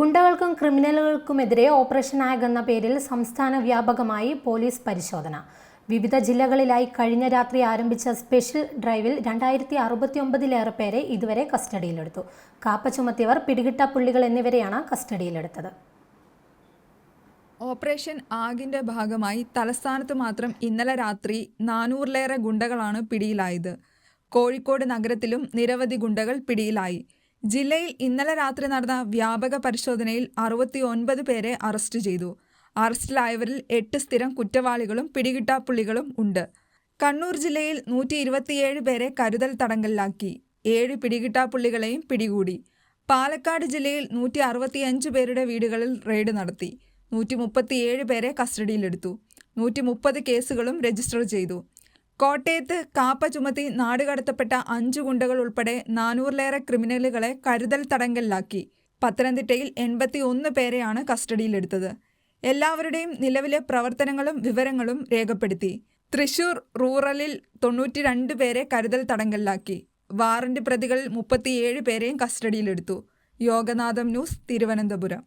ക്രിമിനലുകൾക്കും ക്രിമിനലുകൾക്കുമെതിരെ operation ആഗ് എന്ന പേരിൽ സംസ്ഥാന വ്യാപകമായി പോലീസ് പരിശോധന. വിവിധ ജില്ലകളിലായി കഴിഞ്ഞ രാത്രി ആരംഭിച്ച സ്പെഷ്യൽ ഡ്രൈവിൽ രണ്ടായിരത്തി അറുപത്തിയൊമ്പതിലേറെ പേരെ ഇതുവരെ കസ്റ്റഡിയിലെടുത്തു. കാപ്പ ചുമത്തിയവർ പിടികിട്ട പുള്ളികൾ എന്നിവരെയാണ് കസ്റ്റഡിയിലെടുത്തത്. ഓപ്പറേഷൻ ആഗിന്റെ ഭാഗമായി തലസ്ഥാനത്ത് മാത്രം ഇന്നലെ രാത്രി നാനൂറിലേറെ ഗുണ്ടകളാണ് പിടിയിലായത്. കോഴിക്കോട് നഗരത്തിലും നിരവധി ഗുണ്ടകൾ പിടിയിലായി. ജില്ലയിൽ ഇന്നലെ രാത്രി നടന്ന വ്യാപക പരിശോധനയിൽ അറുപത്തി ഒൻപത് പേരെ അറസ്റ്റ് ചെയ്തു. അറസ്റ്റിലായവരിൽ എട്ട് സ്ഥിരം കുറ്റവാളികളും പിടികിട്ടാപ്പുള്ളികളും ഉണ്ട്. കണ്ണൂർ ജില്ലയിൽ നൂറ്റി ഇരുപത്തിയേഴ് പേരെ കരുതൽ തടങ്കലിലാക്കി. ഏഴ് പിടികിട്ടാപ്പുള്ളികളെയും പിടികൂടി. പാലക്കാട് ജില്ലയിൽ നൂറ്റി അറുപത്തിയഞ്ച് പേരുടെ വീടുകളിൽ റെയ്ഡ് നടത്തി. നൂറ്റി മുപ്പത്തിയേഴ് പേരെ കസ്റ്റഡിയിലെടുത്തു. നൂറ്റി മുപ്പത് കേസുകളും രജിസ്റ്റർ ചെയ്തു. കോട്ടയത്ത് കാപ്പ ചുമത്തി നാടുകടത്തപ്പെട്ട അഞ്ചു ഗുണ്ടകൾ ഉൾപ്പെടെ നാനൂറിലേറെ ക്രിമിനലുകളെ കരുതൽ തടങ്കലിലാക്കി. പത്തനംതിട്ടയിൽ എൺപത്തി ഒന്ന് പേരെയാണ് കസ്റ്റഡിയിലെടുത്തത്. എല്ലാവരുടെയും നിലവിലെ പ്രവർത്തനങ്ങളും വിവരങ്ങളും രേഖപ്പെടുത്തി. തൃശൂർ റൂറലിൽ തൊണ്ണൂറ്റി രണ്ട് പേരെ കരുതൽ തടങ്കലിലാക്കി. വാറന്റ് പ്രതികളിൽ മുപ്പത്തിയേഴ് പേരെയും കസ്റ്റഡിയിലെടുത്തു. യോഗനാഥം ന്യൂസ് തിരുവനന്തപുരം.